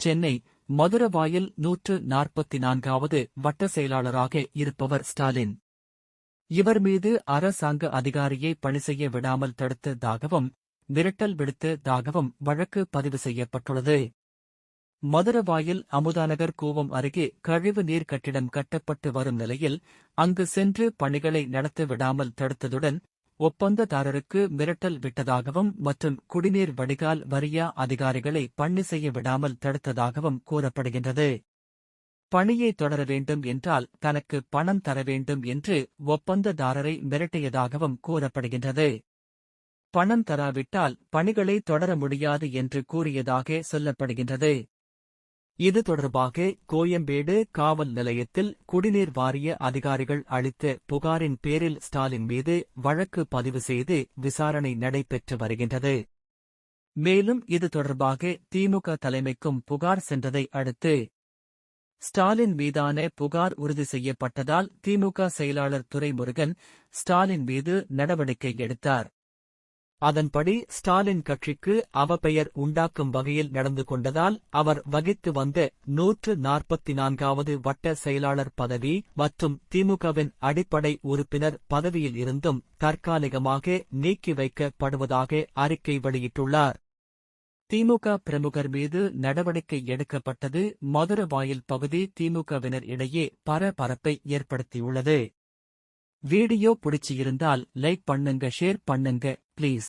சென்னை மதுரவாயில் நூற்று நாற்பத்தி நான்காவது வட்ட செயலாளராக இருப்பவர் ஸ்டாலின். இவர் மீது அரசாங்க அதிகாரியை பணி செய்ய விடாமல் தடுத்ததாகவும் மிரட்டல் விடுத்ததாகவும் வழக்கு பதிவு செய்யப்பட்டுள்ளது. மதுரவாயில் அமுதாநகர் கூவம் அருகே கழிவு நீர் கட்டிடம் கட்டப்பட்டு வரும் நிலையில் அங்கு சென்று பணிகளை நடத்த விடாமல் தடுத்ததுடன் ஒப்பந்ததாரருக்கு மிரட்டல் விட்டதாகவும் மற்றும் குடிநீர் வடிகால் வரியா அதிகாரிகளை பணி செய்ய விடாமல் தடுத்ததாகவும் கூறப்படுகின்றது. பணியை தொடர வேண்டும் என்றால் தனக்கு பணம் தர வேண்டும் என்று ஒப்பந்ததாரரை மிரட்டியதாகவும் கூறப்படுகின்றது. பணம் தராவிட்டால் பணிகளை தொடர முடியாது என்று கூறியதாக சொல்லப்படுகின்றது. இது தொடர்பாக கோயம்பேடு காவல் நிலையத்தில் குடிநீர் வாரிய அதிகாரிகள் அளித்த புகாரின் பேரில் ஸ்டாலின் மீது வழக்கு பதிவு செய்து விசாரணை நடைபெற்று வருகின்றது. மேலும் இது தொடர்பாக திமுக தலைமைக்கும் புகார் சென்றதை அடுத்து ஸ்டாலின் மீதான புகார் உறுதி செய்யப்பட்டதால் திமுக செயலாளர் துரைமுருகன் ஸ்டாலின் மீது நடவடிக்கை எடுத்தார். அதன்படி ஸ்டாலின் கட்சிக்கு அவப்பெயர் உண்டாக்கும் வகையில் நடந்து கொண்டதால் அவர் வகித்து வந்த நூற்று நாற்பத்தி நான்காவது வட்ட செயலாளர் பதவி மற்றும் திமுகவின் அடிப்படை உறுப்பினர் பதவியில் இருந்தும் தற்காலிகமாக நீக்கி வைக்கப்படுவதாக அறிக்கை வெளியிட்டுள்ளார். திமுக பிரமுகர் மீது நடவடிக்கை எடுக்கப்பட்டது மதுரவாயில் பகுதி திமுகவினர் இடையே பரபரப்பை ஏற்படுத்தியுள்ளது. வீடியோ பிடிச்சிருந்தால் லைக் பண்ணுங்க ஷேர் பண்ணுங்க ப்ளீஸ்.